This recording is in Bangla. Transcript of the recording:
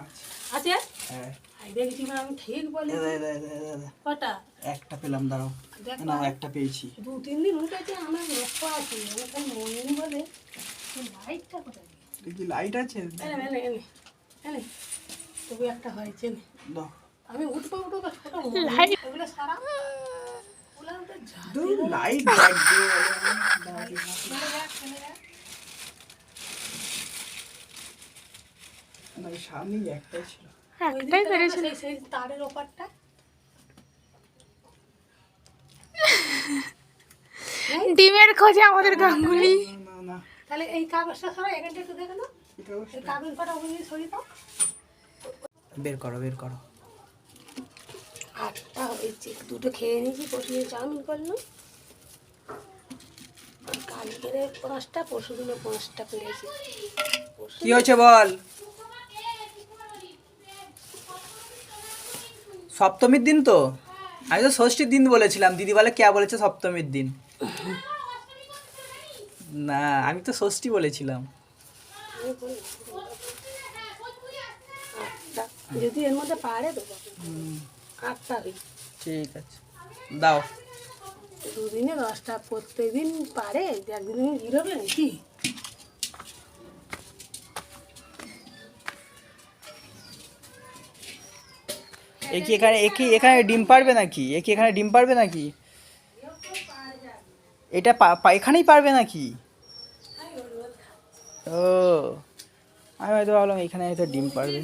আচ্ছা আছে হ্যাঁ দেখছি মানে আমি ঠিক বলি কটা একটা পেলাম দাঁড়াও না একটা পেয়েছি দু তিন দিন উঠেছে আমার লক্ষ্য আছে মনে বলে লাইটটা কোথায় কি লাইট আছে এনে এনে এনে এনে তবু একটা হয়েছে আমি উঠবো উঠবো ছোট ওগুলো সারা লাইট লাগবে দাঁড়াও, চলে যাক চলে যাক না এই সামনেই একটাই ছিল ওই দিকটা সেই তারের ওপারটা। ডিমের খোঁজে আমাদের গাঙ্গুলি। তাহলে এই কাগজটা সরা এখানটা একটু দেখে নাও। এই কাগজ কটা ওখানে সরিয়ে দাও। বের করো বের করো। আটটা হয়েছে। দুটো খেয়ে নিয়েছি পরশুদিন চাউমিন করলাম। কালকের পাঁচটা পরশু দিনে পাঁচটা পেরেছি কি হয়েছে বল? সপ্তমীর দিন তো? আমি তো ষষ্ঠীর দিন বলেছিলাম। দিদি বলে কে বলেছে সপ্তমীর দিন? না আমি তো ষষ্ঠী বলেছিলাম। যদি এর মধ্যে পারে দেবো আটটা ঠিক আছে। দাও। দুদিনে দশটা। প্রত্যেক দিন পারে? একদিন জিরোবে নাকি এ কি এখানে, এ কি এখানে ডিম পারবে নাকি? এ কি এখানে ডিম পারবে নাকি? এটা এখানেই পারবে নাকি? ও, আমি হয়তো ভাবলাম এখানে হয়তো ডিম পারবে।